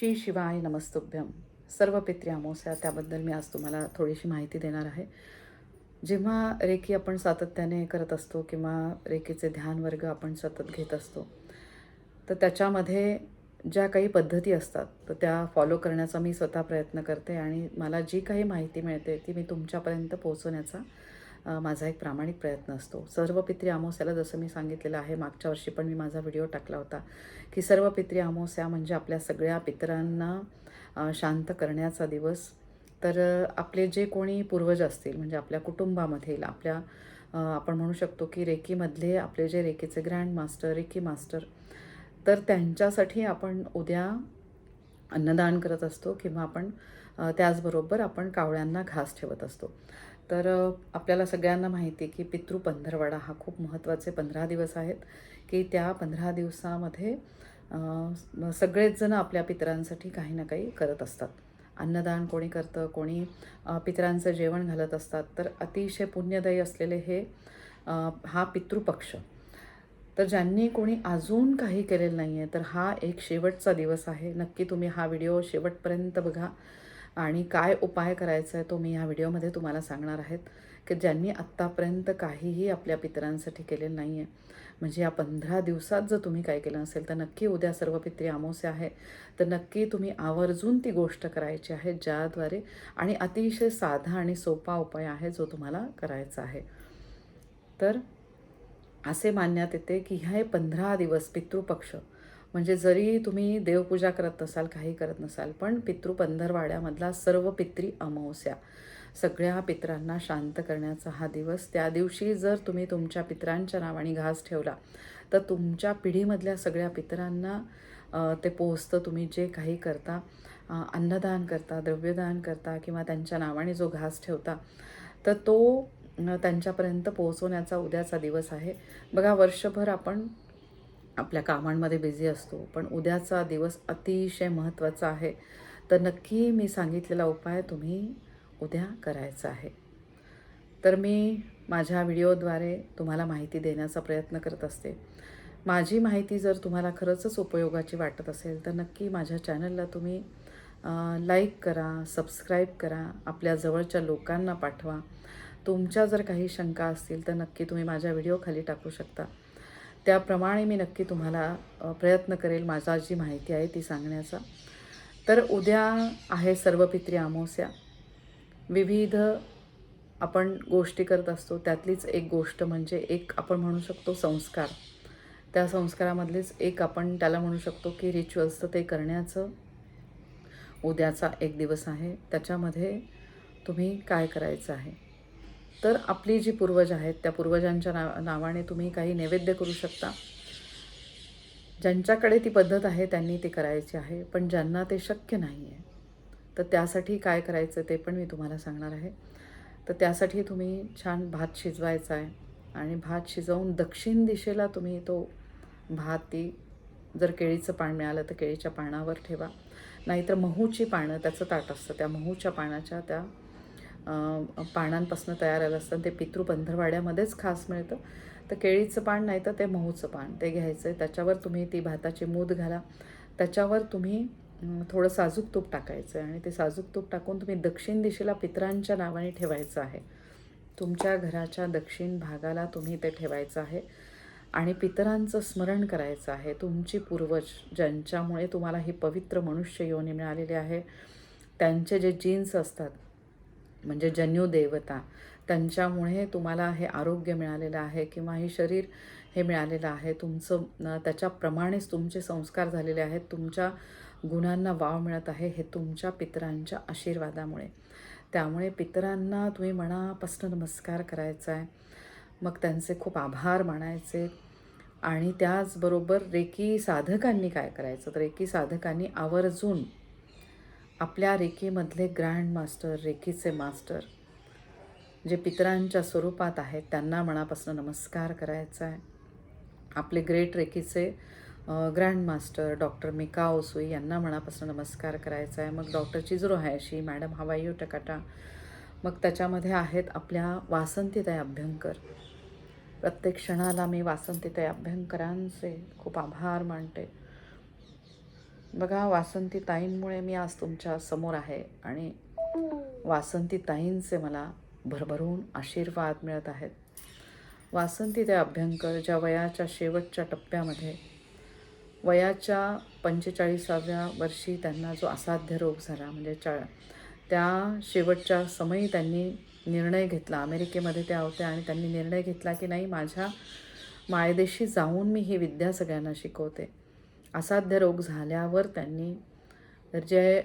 श्री शिवाय नमस्तुभ्यम सर्व पित्री अमावस्या त्याबद्दल मी आज तुम्हाला थोडीशी माहिती देणार आहे. जेव्हा रेकी आपण सातत्याने करत असतो किंवा रेकीचे ध्यान वर्ग आपण सतत घेत असतो तर त्याच्यामध्ये ज्या काही पद्धती असतात तर त्या फॉलो करण्याचा मी स्वतः प्रयत्न करते आणि मला जी काही माहिती मिळते ती मी तुमच्यापर्यंत पोहोचवण्याचा माझा एक प्रामाणिक प्रयत्न असतो. सर्व पित्री अमावस्याला जसं मी सांगितलेलं आहे मागच्या वर्षी पण मी माझा व्हिडिओ टाकला होता की सर्व पित्री अमावस्या म्हणजे आपल्या सगळ्या पितरांना शांत करण्याचा दिवस. तर आपले जे कोणी पूर्वज असतील म्हणजे आपल्या कुटुंबामधील आपल्या आपण म्हणू शकतो की रेकीमधले आपले जे रेकीचे ग्रँड मास्टर रेकी मास्टर तर त्यांच्यासाठी आपण उद्या अन्नदान करत असतो किंवा आपण त्याचबरोबर आपण कावळ्यांना घास ठेवत असतो. तर आपल्याला सगळ्यांना माहिती आहे की पितृ पंधरवडा हा खूप महत्त्वाचे पंधरा दिवस आहेत की त्या पंधरा दिवसामध्ये सगळेचजणं आपल्या पितरांसाठी काही ना काही करत असतात. अन्नदान कोणी करतं कोणी पितरांचं जेवण घालत असतात तर अतिशय पुण्यदायी असलेले हे हा पितृपक्ष. तर ज्यांनी कोणी अजून काही केलेलं नाही आहे तर हा एक शेवटचा दिवस आहे. नक्की तुम्ही हा व्हिडिओ शेवटपर्यंत बघा. आणि काय उपाय करायचा आहे तो मी ह्या व्हिडिओमध्ये तुम्हाला सांगणार आहेत की ज्यांनी आत्तापर्यंत काहीही आपल्या पितरांसाठी केलेलं नाही आहे म्हणजे या पंधरा दिवसात जर तुम्ही काय केलं असेल तर नक्की उद्या सर्व पित्री अमावस्या आहे तर नक्की तुम्ही आवर्जून ती गोष्ट करायची आहे ज्याद्वारे आणि अतिशय साधा आणि सोपा उपाय आहे जो तुम्हाला करायचा आहे. तर असे मानण्यात येते की ह्या पंधरा दिवस पितृपक्ष म्हणजे जरी तुम्ही देवपूजा करत नसाल काही करत नसाल पण पितृ पंधरवाड्यामधला सर्व पित्री अमावस्या सगळ्या पितरांना शांत करण्याचा हा दिवस त्या दिवशी जर तुम्ही तुमच्या पित्रांच्या नावाने घास ठेवला तर तुमच्या पिढीमधल्या सगळ्या पितरांना ते पोहोचतं तुम्ही जे काही करता अन्नदान करता द्रव्यदान करता किंवा त्यांच्या नावाने जो घास ठेवता तर तो त्यांच्यापर्यंत पोहोचवण्याचा उद्याचा दिवस आहे. बघा वर्षभर आपण आपल्या कामांमध्ये बिझी असतो. पण उद्याचा दिवस अतिशय महत्त्वाचा आहे. तर नक्की मी सांगितलेला उपाय तुम्ही उद्या करायचा आहे. तर मी माझ्या व्हिडिओद्वारे तुम्हाला माहिती देण्याचा प्रयत्न करत असते. माझी माहिती जर तुम्हाला खरंचच उपयोगाची वाटत असेल तर नक्की माझ्या चॅनलला तुम्ही लाईक करा सबस्क्राईब करा आपल्या जवळच्या लोकांना पाठवा. तुमच्या जर काही शंका असतील तर नक्की तुम्ही माझ्या व्हिडिओ खाली टाकू शकता. त्याप्रमाणे मी नक्की तुम्हाला प्रयत्न करेल माझा जी माहिती आहे ती सांगण्याचा. तर उद्या आहे सर्व पित्री अमावस्या विविध आपण गोष्टी करत असतो त्यातलीच एक गोष्ट म्हणजे एक आपण म्हणू शकतो संस्कार. त्या संस्कारामधलेच एक आपण त्याला म्हणू शकतो की रिच्युअल्स तर ते करण्याचं उद्याचा एक दिवस आहे. त्याच्यामध्ये तुम्ही काय करायचं आहे? तर आपली जी पूर्वज आहेत त्या पूर्वजांच्या नाव नावाने तुम्ही काही नैवेद्य करू शकता. ज्यांच्याकडे ती पद्धत आहे त्यांनी ते करायची आहे पण ज्यांना ते शक्य नाही आहे तर त्यासाठी काय करायचं ते पण मी तुम्हाला सांगणार आहे. तर त्यासाठी तुम्ही छान भात शिजवायचा आहे आणि भात शिजवून दक्षिण दिशेला तुम्ही तो भात ती जर केळीचं पान मिळालं तर केळीच्या पानावर ठेवा. नाहीतर महूची पानं त्याचं ताट असतं त्या महूच्या पानाच्या त्या पानांपासून तयार आलं असतं. ते पितृ पंधरवाड्यामध्येच खास मिळतं. तर केळीचं पान नाही तर ते महूचं पान ते घ्यायचं आहे त्याच्यावर तुम्ही ती भाताची मूद घाला. त्याच्यावर तुम्ही थोडं साजूक तूप टाकायचं आहे आणि ते साजूक तूप टाकून तुम्ही दक्षिण दिशेला पितरांच्या नावाने ठेवायचं आहे. तुमच्या घराच्या दक्षिण भागाला तुम्ही ते ठेवायचं आहे आणि पितरांचं स्मरण करायचं आहे. तुमची पूर्वज ज्यांच्यामुळे तुम्हाला ही पवित्र मनुष्य योनी मिळालेली आहे त्यांचे जे जीन्स असतात म्हणजे जन्यू देवता त्यांच्यामुळे तुम्हाला हे आरोग्य मिळालेलं आहे किंवा हे शरीर हे मिळालेलं आहे. तुमचं त्याच्याप्रमाणेच तुमचे संस्कार झालेले आहेत. तुमच्या गुणांना वाव मिळत आहे हे तुमच्या पितरांच्या आशीर्वादामुळे. त्यामुळे पितरांना तुम्ही मनापासून नमस्कार करायचा आहे मग त्यांचे खूप आभार मानायचे. आणि त्याचबरोबर रेकी साधकांनी काय करायचं? तर रेकी साधकांनी आवर्जून आपल्या रेकीमधले ग्रँड मास्टर रेकीचे मास्टर जे पितरांच्या स्वरूपात आहेत त्यांना मनापासून नमस्कार करायचा आहे. आपले great रेकीचे grand master doctor Mika Usui यांना मनापासून नमस्कार करायचा आहे. मग doctor Chujiro Hayashi madam Hawayo Takata. मग त्याच्यामध्ये आहेत आपल्या वासंतीताई अभ्यंकर. प्रत्येक क्षणाला मी वासंतीताई अभ्यंकरांचे खूप आभार मानते. बघा वासंती ताईंमुळे मी आज तुमच्यासमोर आहे आणि वासंती ताईंचे मला भरभरून आशीर्वाद मिळत आहेत. वासंती त्या अभ्यंकर ज्या वयाच्या शेवटच्या टप्प्यामध्ये वयाच्या पंचेचाळीसाव्या वर्षी त्यांना जो असाध्य रोग झाला म्हणजे चा त्या शेवटच्या समयी त्यांनी निर्णय घेतला. अमेरिकेमध्ये त्या होत्या आणि त्यांनी निर्णय घेतला की नाही माझ्या मायदेशी जाऊन मी ही विद्या सगळ्यांना शिकवते. असाध्य रोग झाल्यावर त्यांनी जे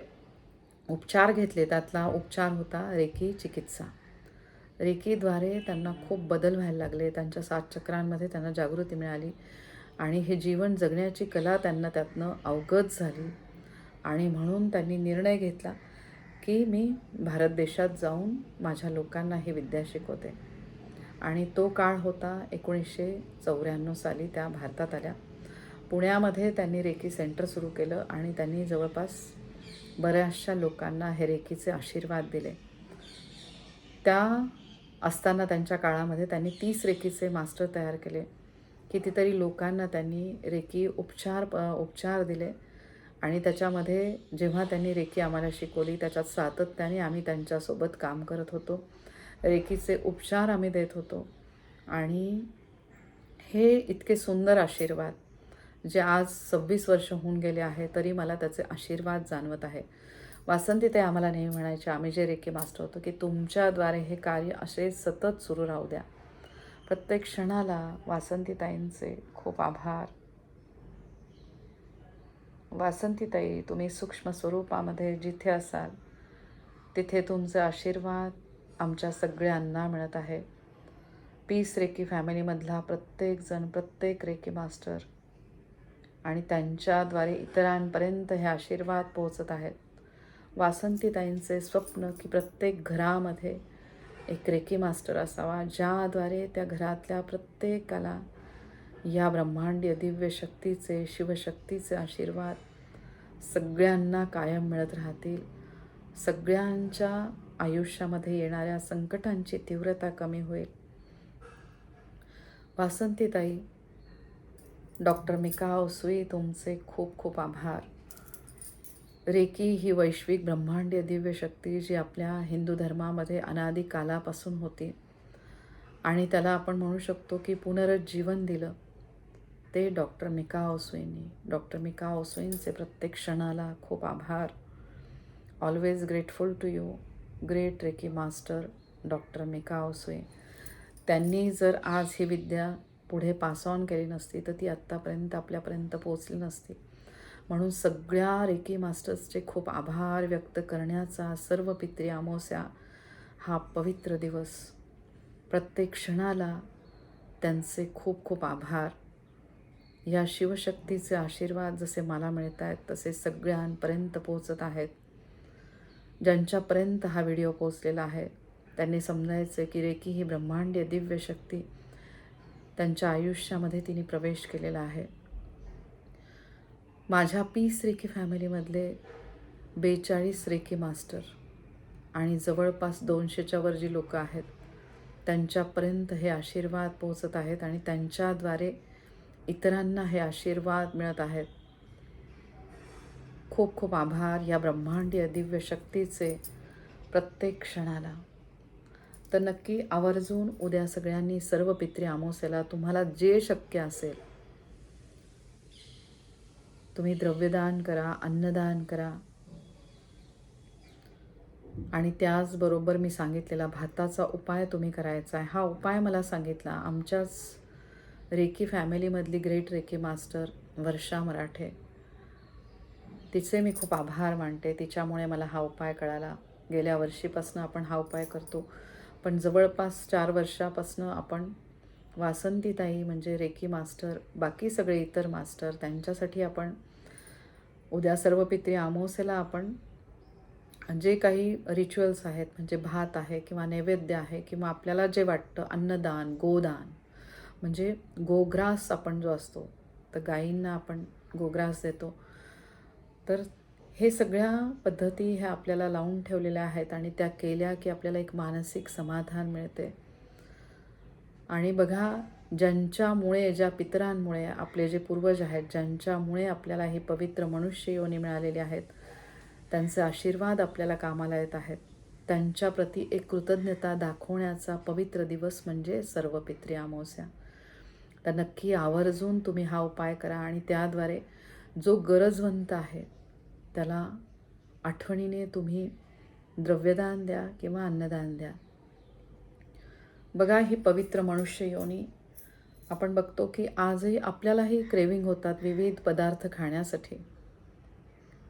उपचार घेतले त्यातला उपचार होता रेकी चिकित्सा. रेकीद्वारे त्यांना खूप बदल व्हायला लागले त्यांच्या सात चक्रांमध्ये त्यांना जागृती मिळाली आणि हे जीवन जगण्याची कला त्यांना त्यातनं अवगत झाली आणि म्हणून त्यांनी निर्णय घेतला की मी भारत देशात जाऊन माझ्या लोकांना ही विद्या शिकवते. आणि तो काळ होता एकोणीसशे चौऱ्याण्णव साली त्या भारतात आल्या. पुण्यामध्ये त्यांनी रेकी सेंटर सुरू केलं आणि त्यांनी जवळपास बऱ्याचशा लोकांना हे रेकीचे आशीर्वाद दिले. त्या असताना त्यांच्या काळामध्ये त्यांनी तीस रेकीचे मास्टर तयार केले कितीतरी लोकांना त्यांनी रेकी उपचार उपचार दिले आणि त्याच्यामध्ये जेव्हा त्यांनी रेकी आम्हाला शिकवली त्याच्यात सातत्याने आम्ही त्यांच्यासोबत काम करत होतो. रेकीचे उपचार आम्ही देत होतो आणि हे इतके सुंदर आशीर्वाद जे आज सव्वीस वर्ष होऊन गेले आहे तरी मला त्याचे आशीर्वाद जाणवत आहे. वासंती ते आम्हाला नेहमी म्हणायचे आम्ही जे रेकी मास्टर होतो की तुमच्याद्वारे हे कार्य असे सतत सुरू राहू द्या. प्रत्येक क्षणाला वासंतीताईंचे खूप आभार. वासंतीताई तुम्ही सूक्ष्म स्वरूपामध्ये जिथे असाल तिथे तुमचे आशीर्वाद आमच्या सगळ्यांना मिळत आहे. पीस रेकी फॅमिलीमधला प्रत्येकजण प्रत्येक रेकी मास्टर आणि त्यांच्याद्वारे इतरांपर्यंत हे आशीर्वाद पोहोचत आहेत. वासंतीताईंचे स्वप्न की प्रत्येक घरामध्ये एक रेकी मास्टर असावा ज्याद्वारे त्या घरातल्या प्रत्येकाला या ब्रह्मांडीय दिव्य शक्तीचे शिवशक्तीचे आशीर्वाद सगळ्यांना कायम मिळत राहतील. सगळ्यांच्या आयुष्यामध्ये येणाऱ्या संकटांची तीव्रता कमी होईल. वासंतीताई डॉक्टर मिका ओसुई तुमचे खूप खूप आभार. रेकी ही वैश्विक ब्रह्मांडीय दिव्य शक्ती जी आपल्या हिंदू धर्मामध्ये अनादी कालापासून होती. आणि त्याला आपण म्हणू शकतो की पुनरुज्जीवन दिलं. ते डॉक्टर मिका ओसुईंनी डॉक्टर मिका ओसुईंचे प्रत्येक क्षणाला खूप आभार. Always grateful to you great reiki master doctor Mika Usui त्यांनी जर आज ही विद्या पुढे पास ऑन केली नसती तर ती आत्तापर्यंत आपल्यापर्यंत पोचली नसती. म्हणून सगळ्या रेकी मास्टर्सचे खूप आभार व्यक्त करण्याचा सर्व पित्री अमावस्या हा पवित्र दिवस. प्रत्येक क्षणाला त्यांचे खूप खूप आभार. या शिवशक्तीचे आशीर्वाद जसे मला मिळत आहेत तसे सगळ्यांपर्यंत पोचत आहेत. ज्यांच्यापर्यंत हा व्हिडिओ पोचलेला आहे त्यांनी समजायचं की रेकी ही ब्रह्मांडीय दिव्य शक्ती. त्यांच्या आयुष्यामध्ये तिने प्रवेश केलेला आहे. माझ्या पीस रेकी फॅमिलीमधले बेचाळीस रेकी मास्टर आणि जवळपास दोनशेच्या वर जी लोकं आहेत त्यांच्यापर्यंत हे आशीर्वाद पोहोचत आहेत आणि त्यांच्याद्वारे इतरांना हे आशीर्वाद मिळत आहेत. खूप खूप आभार या ब्रह्मांडीय दिव्य शक्तीचे प्रत्येक क्षणाला. तर नक्की आवर्जून उद्या सगळ्यांनी सर्व पित्री अमावस्याला तुम्हाला जे शक्य असेल. तुम्ही द्रव्यदान करा अन्नदान करा. आणि त्याचबरोबर मी सांगितलेला भाताचा उपाय तुम्ही करायचा आहे. हा उपाय मला सांगितला. आमच्याच reiki फॅमिलीमधली great reiki master Varsha Marathe. तिचे मी खूप आभार मानते. तिच्यामुळे मला हा उपाय कळाला. गेल्या वर्षीपासून आपण हा उपाय करतो. पण जवळपास चार वर्षापासनं आपण वासंतीताई म्हणजे रेकी मास्टर बाकी सगळे इतर मास्टर त्यांच्यासाठी आपण उद्या सर्व पित्री अमावस्येला आपण जे काही रिच्युअल्स आहेत म्हणजे भात आहे किंवा नैवेद्य आहे किंवा आपल्याला जे वाटतं अन्नदान गोदान म्हणजे गोग्रास आपण जो असतो तर गायींना आपण गोग्रास देतो. तर हे सगळ्या पद्धती ह्या आपल्याला लावून ठेवलेल्या आहेत आणि त्या केल्या की आपल्याला एक मानसिक समाधान मिळते. आणि बघा ज्यांच्यामुळे ज्या पितरांमुळे आपले जे पूर्वज आहेत ज्यांच्यामुळे आपल्याला हे पवित्र मनुष्य योनी मिळालेले आहेत त्यांचे आशीर्वाद आपल्याला कामाला येत आहेत. त्यांच्याप्रती एक कृतज्ञता दाखवण्याचा पवित्र दिवस म्हणजे सर्व पित्री अमावस्या तर नक्की आवर्जून तुम्ही हा उपाय करा आणि त्याद्वारे जो गरजवंत आहे त्याला आठवणीने तुम्ही द्रव्यदान द्या किंवा अन्नदान द्या. बघा ही पवित्र मनुष्य योनी आपण बघतो की आजही आपल्यालाही क्रेविंग होतात विविध पदार्थ खाण्यासाठी.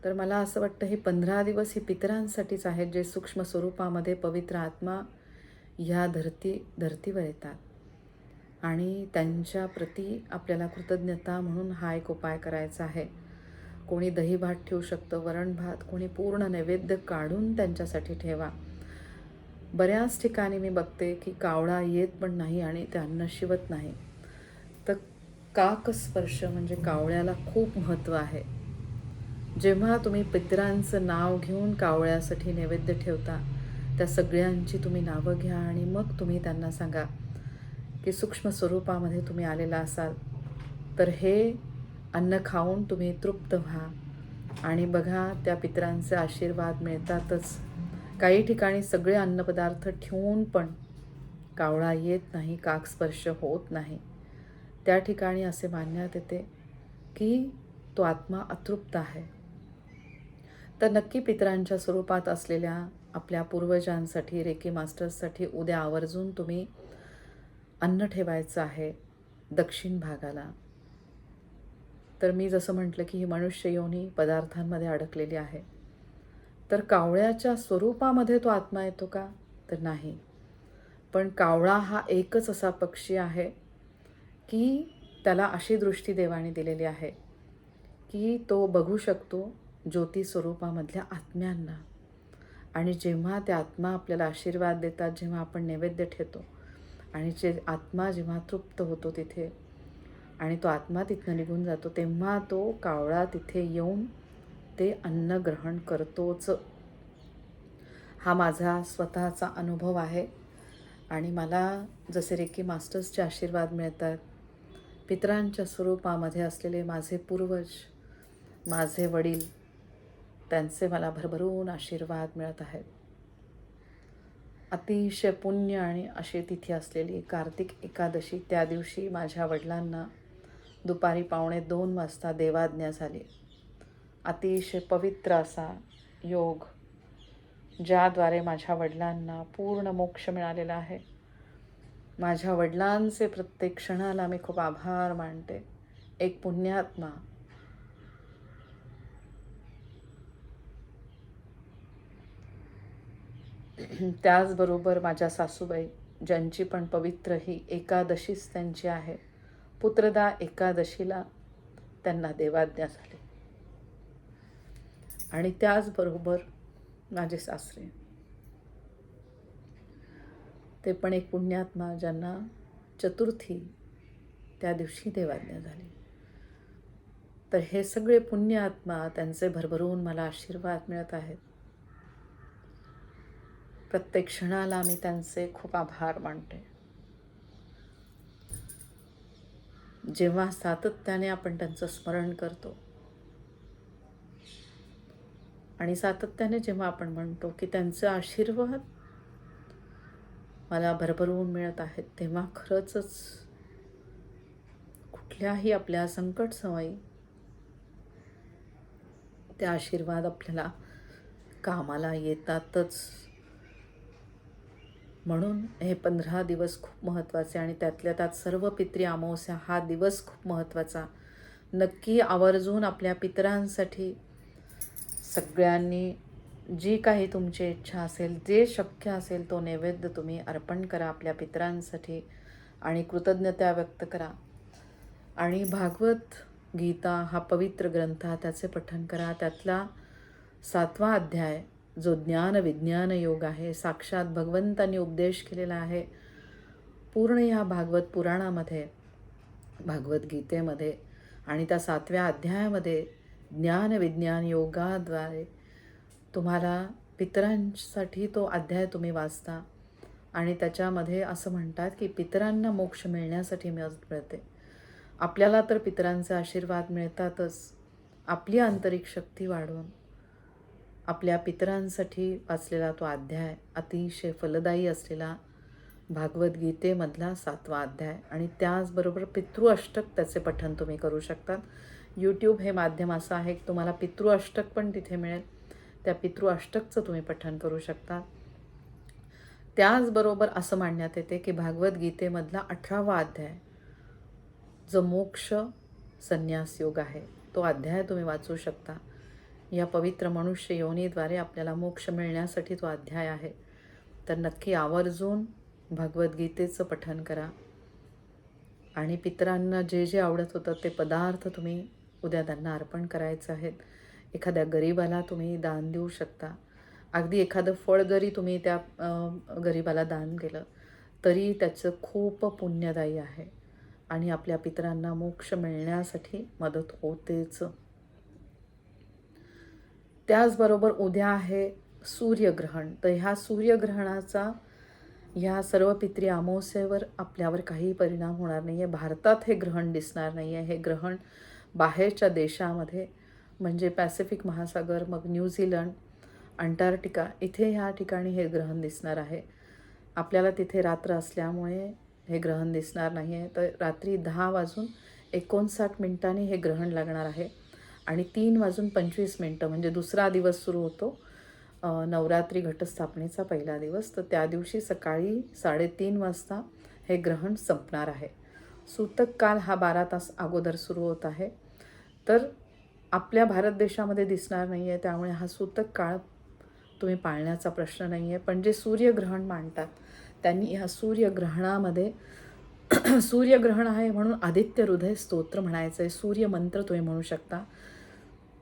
तर मला असं वाटतं हे पंधरा दिवस ही पितरांसाठीच आहेत जे सूक्ष्म स्वरूपामध्ये पवित्र आत्मा ह्या धरती धर्तीवर येतात. आणि त्यांच्या प्रती आपल्याला कृतज्ञता म्हणून हा एक उपाय करायचा आहे. कोणी दही भात ठेवू शकतं वरण भात कोणी पूर्ण नैवेद्य काढून त्यांच्यासाठी ठेवा. बऱ्याच ठिकाणी मी बघते की कावळा येत पण नाही आणि ते अन्न शिवत नाही. तर काकस्पर्श म्हणजे कावळ्याला खूप महत्त्व आहे. जेव्हा तुम्ही पितरांचं नाव घेऊन कावळ्यासाठी नैवेद्य ठेवता त्या सगळ्यांची तुम्ही नावं घ्या आणि मग तुम्ही त्यांना सांगा की सूक्ष्म स्वरूपामध्ये तुम्ही आलेला असाल. तर हे अन्न खाऊन तुम्ही तृप्त व्हा. आणि बघा त्या पितरांचे आशीर्वाद मिळतातच. काही ठिकाणी सगळे अन्नपदार्थ ठेवून पण कावळा येत नाही काक स्पर्श होत नाही. त्या ठिकाणी असे मानण्यात येते की तो आत्मा अतृप्त आहे. तर नक्की पितरांच्या स्वरूपात असलेल्या आपल्या पूर्वजांसाठी रेकी मास्टर्ससाठी उद्या आवर्जून तुम्ही अन्न ठेवायचं आहे दक्षिण भागाला. तर मी जसं म्हटलं की ही मनुष्य योनी पदार्थांमध्ये अडकलेली आहे. तर कावळ्याच्या स्वरूपामध्ये तो आत्मा येतो का? तर नाही. पण कावळा हा एकच असा पक्षी आहे की त्याला अशी दृष्टी देवाने दिलेली आहे की तो बघू शकतो ज्योती स्वरूपामधल्या आत्म्यांना. आणि जेव्हा त्या आत्मा आपल्याला आशीर्वाद देतात जेव्हा आपण नैवेद्य ठेवतो आणि जे आत्मा जेव्हा तृप्त होतो तिथे आणि तो आत्मा तिथनं निघून जातो तेव्हा तो कावळा तिथे येऊन ते अन्न ग्रहण करतोच. हा माझा स्वतःचा अनुभव आहे आणि मला जसे रेकी मास्टर्सचे आशीर्वाद मिळतात पितरांच्या स्वरूपामध्ये असलेले माझे पूर्वज माझे वडील त्यांचे मला भरभरून आशीर्वाद मिळत आहेत. अतिशय पुण्य आणि अशी तिथी असलेली कार्तिक एकादशी त्या दिवशी माझ्या वडिलांना दुपारी पावणे दोन वाजता देवाज्ञा झाली. अतिशय पवित्र असा योग ज्याद्वारे माझ्या वडिलांना पूर्ण मोक्ष मिळालेला आहे. माझ्या वडिलांचे प्रत्येक क्षणाला मी खूप आभार मानते. एक पुण्यात्मा. त्याचबरोबर माझ्या सासूबाई ज्यांची पण पवित्र ही एकादशीच त्यांची आहे. पुत्रदा एकादशीला त्यांना देवाज्ञा झाली. आणि त्याचबरोबर माझे सासरे ते पण एक पुण्यात्मा ज्यांना चतुर्थी त्या दिवशी देवाज्ञा झाली. तर हे सगळे पुण्यात्मा त्यांचे भरभरून मला आशीर्वाद मिळत आहेत. प्रत्येक क्षणाला मी त्यांचे खूप आभार मानते. जेव्हा सातत्याने आपण त्यांचं स्मरण करतो. आणि सातत्याने जेव्हा आपण म्हणतो की त्यांचे आशीर्वाद मला भरभरून मिळत आहेत तेव्हा खरंच कुठल्याही आपल्या संकट सवाई ते आशीर्वाद आपल्याला कामाला येतातच. म्हणून हे पंधरा दिवस खूप महत्त्वाचे आणि त्यातल्या त्यात सर्व पित्री अमावस्या हा दिवस खूप महत्त्वाचा. नक्की आवर्जून आपल्या पितरांसाठी सगळ्यांनी जी काही तुमची इच्छा असेल जे शक्य असेल तो नैवेद्य तुम्ही अर्पण करा आपल्या पितरांसाठी आणि कृतज्ञता व्यक्त करा. आणि भागवत गीता हा पवित्र ग्रंथ त्याचे पठण करा. त्यातला सातवा अध्याय जो ज्ञान विज्ञान योग आहे साक्षात भगवंतांनी उपदेश केलेला आहे पूर्ण ह्या भागवत पुराणामध्ये भागवत गीतेमध्ये आणि त्या सातव्या अध्यायामध्ये ज्ञान विज्ञान योगाद्वारे तुम्हाला पितरांसाठी तो अध्याय तुम्ही वाचता आणि त्याच्यामध्ये असं म्हणतात की पितरांना मोक्ष मिळण्यासाठी मदत मिळते. आपल्याला तर पितरांचे आशीर्वाद मिळतातच. आपली आंतरिक शक्ती वाढवून. आपल्या पितरांसाठी वाचलेला तो अध्याय अतिशय फलदायी असलेला भागवद्गीतेमधला सातवा अध्याय. आणि त्याचबरोबर पितृ अष्टक त्याचे पठण तुम्ही करू शकतात यूट्यूब हे माध्यम असं आहे की तुम्हाला पितृ अष्टक पण तिथे मिळेल. त्या पितृ अष्टकचं तुम्ही पठण करू शकता. त्याचबरोबर असं मांडण्यात येते की भागवद्गीतेमधला अठरावा अध्याय जो मोक्ष संन्यास योग आहे तो अध्याय तुम्ही वाचू शकता. या पवित्र मनुष्य योनीद्वारे आपल्याला मोक्ष मिळण्यासाठी तो अध्याय आहे. तर नक्की आवर्जून भगवद्गीतेचं पठन करा. आणि पितरांना जे जे आवडत होतं ते पदार्थ तुम्ही उद्या त्यांना अर्पण करायचं आहेत. एखाद्या गरीबाला तुम्ही दान देऊ शकता. अगदी एखादं फळ जरी तुम्ही त्या गरीबाला दान केलं तरी त्याचं खूप पुण्यदायी आहे. आणि आपल्या पितरांना मोक्ष मिळण्यासाठी मदत होतेच. त्याचबरोबर उद्या आहे सूर्यग्रहण. तर ह्या सूर्यग्रहणाचा ह्या सर्व पित्री अमावस्येवर आपल्यावर काही परिणाम होणार नाही आहे भारतात हे ग्रहण दिसणार नाही आहे हे ग्रहण बाहेरच्या देशामध्ये म्हणजे पॅसिफिक महासागर मग न्यूझीलंड अंटार्क्टिका इथे ह्या ठिकाणी हे ग्रहण दिसणार आहे. आपल्याला तिथे रात्र असल्यामुळे हे ग्रहण दिसणार नाही आहे तर रात्री दहा वाजून एकोणसाठ मिनिटांनी हे ग्रहण लागणार आहे. आणि तीन वाजून पंचवीस मिनटं म्हणजे दुसरा दिवस सुरू होतो. नवरात्री घटस्थापनेचा पहिला दिवस. तर त्या दिवशी सकाळी साडेतीन वाजता हे ग्रहण संपणार आहे. सूतक काल हा बारा तास अगोदर सुरू होत आहे. तर आपल्या भारत देशामध्ये दिसणार नाही आहे त्यामुळे हा सूतक काळ तुम्ही पाळण्याचा प्रश्न नाही आहे पण जे सूर्यग्रहण मांडतात त्यांनी ह्या सूर्यग्रहणामध्ये सूर्यग्रहण आहे म्हणून आदित्य हृदय स्तोत्र म्हणायचं आहे सूर्यमंत्र तुम्ही म्हणू शकता.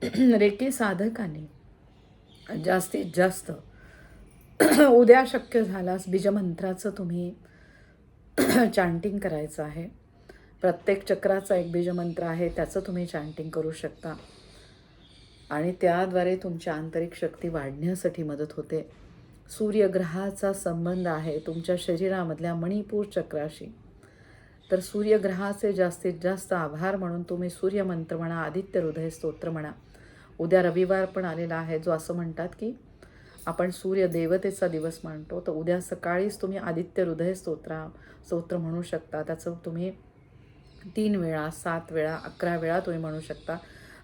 रेकी साधकांनी जास्तीत जास्त उद्या शक्य झाल्यास बीजमंत्राचं तुम्ही चांटिंग करायचं आहे. प्रत्येक चक्राचा एक बीजमंत्र आहे त्याचं तुम्ही चांटिंग करू शकता. आणि त्याद्वारे तुमच्या आंतरिक शक्ती वाढण्यासाठी मदत होते. सूर्यग्रहाचा संबंध आहे तुमच्या शरीरामधल्या मणिपूर चक्राशी. तर सूर्यग्रहाचे जास्तीत जास्त आभार म्हणून तुम्ही सूर्यमंत्र म्हणा आदित्य हृदय स्तोत्र म्हणा. उद्या रविवार पण आलेला आहे जो असं म्हणतात की आपण सूर्य देवतेचा दिवस मानतो. तर उद्या सकाळीच तुम्ही आदित्य हृदय स्तोत्रा स्तोत्र म्हणू शकता. त्याचं तुम्ही तीन वेळा सात वेळा अकरा वेळा तुम्ही म्हणू शकता.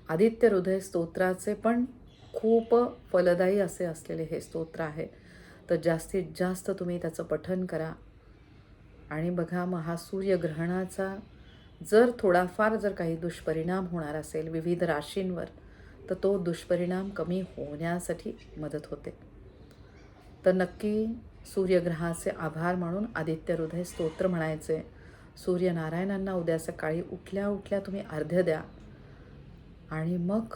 आदित्य हृदय स्तोत्राचे पण खूप फलदायी असे असलेले हे स्तोत्र आहे. तर जास्तीत जास्त तुम्ही त्याचं पठन करा. आणि बघा मग हा सूर्यग्रहणाचा जर थोडाफार जर काही दुष्परिणाम होणार असेल विविध राशींवर तर तो दुष्परिणाम कमी होण्यासाठी मदत होते. तर नक्की सूर्यग्रहाचे आभार म्हणून आदित्य हृदय स्तोत्र म्हणायचे. सूर्यनारायणांना उद्या सकाळी उठल्या उठल्या तुम्ही अर्ध्य द्या आणि मग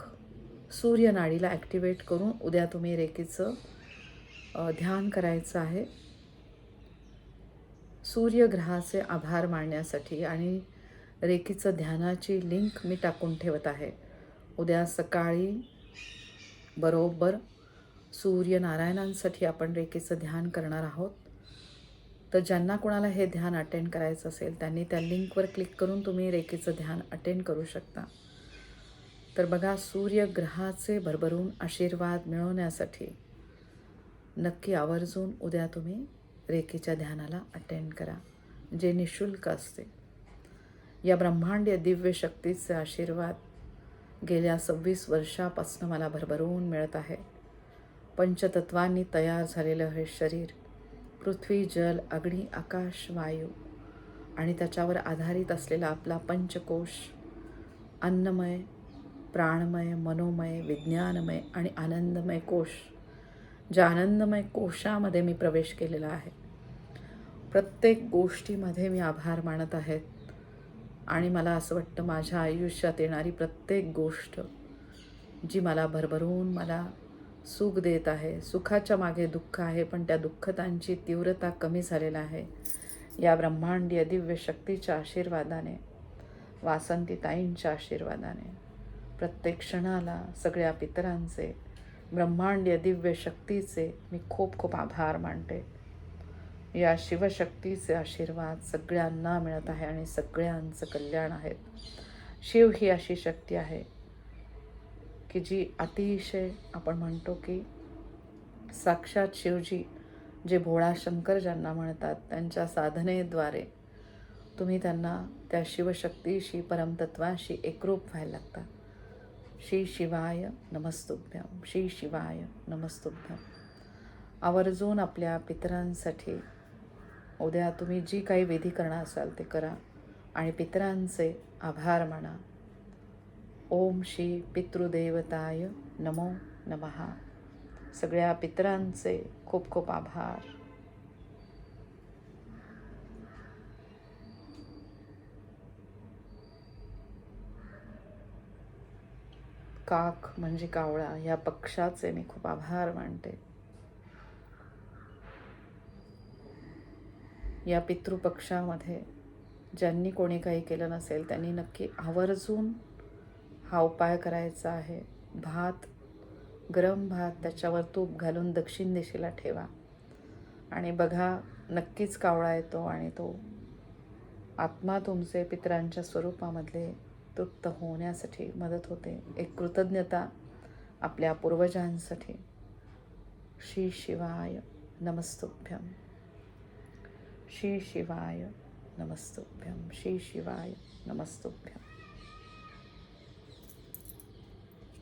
सूर्यनाडीला ॲक्टिवेट करून उद्या तुम्ही रेकीचं ध्यान करायचं आहे. सूर्यग्रहाचे आभार मानण्यासाठी आणि रेखीचं ध्यानाची लिंक मी टाकून ठेवत आहे. उद्या सकाळी बरोबर सूर्यनारायणांसाठी आपण रेखीचं ध्यान करणार आहोत. तर ज्यांना कोणाला हे ध्यान अटेंड करायचं असेल त्यांनी त्या लिंकवर क्लिक करून तुम्ही रेखीचं ध्यान अटेंड करू शकता. तर बघा सूर्यग्रहाचे भरभरून आशीर्वाद मिळवण्यासाठी नक्की आवर्जून उद्या तुम्ही रेखीच्या ध्यानाला अटेंड करा जे निशुल्क असते. या ब्रह्मांडीय दिव्य शक्तीचे आशीर्वाद गेल्या सव्वीस वर्षापासून मला भरभरून मिळत आहे. पंचतत्वांनी तयार झालेलं हे शरीर पृथ्वी जल अग्नी आकाश वायू आणि त्याच्यावर आधारित असलेला आपला पंचकोश अन्नमय प्राणमय मनोमय विज्ञानमय आणि आनंदमय कोश ज्या आनंदमय कोशामध्ये मी प्रवेश केलेला आहे. प्रत्येक गोष्टीमध्ये मी आभार मानत आहेत आणि मला असं वाटतं माझ्या आयुष्यात येणारी प्रत्येक गोष्ट जी मला भरभरून मला सुख देत आहे सुखाच्या मागे दुःख आहे पण त्या दुःखतांची तीव्रता कमी झालेला आहे. या ब्रह्मांडीय दिव्य शक्तीच्या आशीर्वादाने वासंतीताईंच्या आशीर्वादाने प्रत्येक क्षणाला सगळ्या पितरांचे ब्रह्मांडीय दिव्य शक्तीचे मी खूप खूप आभार मानते. या शिवशक्तीचे आशीर्वाद सगळ्यांना मिळत आहे आणि सगळ्यांचं कल्याण आहेत शिव ही अशी शक्ती आहे की जी अतिशय आपण म्हणतो की साक्षात शिवजी जे भोळा शंकर ज्यांना म्हणतात त्यांच्या साधनेद्वारे तुम्ही त्यांना त्या शिवशक्तीशी परमतत्वाशी एकरूप व्हायला लागतात श्री शिवाय नमस्तुभ्यम श्री शिवाय नमस्तुभ्यम आवर्जून आपल्या पितरांसाठी उद्या तुम्ही जी काही विधी करणार असाल ते करा आणि पितरांचे आभार माना. ओम श्री पितृदेवताय नमो नमहा सगळ्या पितरांचे खूप खूप आभार. काक म्हणजे कावळा या पक्षाचे मी खूप आभार मानते. या पितृपक्षामध्ये ज्यांनी कोणी काही केलं नसेल त्यांनी नक्की आवर्जून हा उपाय करायचा आहे. भात गरम भात त्याच्यावर तूप घालून दक्षिण दिशेला ठेवा. आणि बघा नक्कीच कावळा येतो आणि तो आत्मा तुमचे पितरांच्या स्वरूपामधले तृप्त होण्यासाठी मदत होते. एक कृतज्ञता आपल्या पूर्वजांसाठी. श्री शिवाय नमस्तुभ्यम. श्री शिवाय नमस्तुभ्यम. श्री शिवाय नमस्तुभ्यम.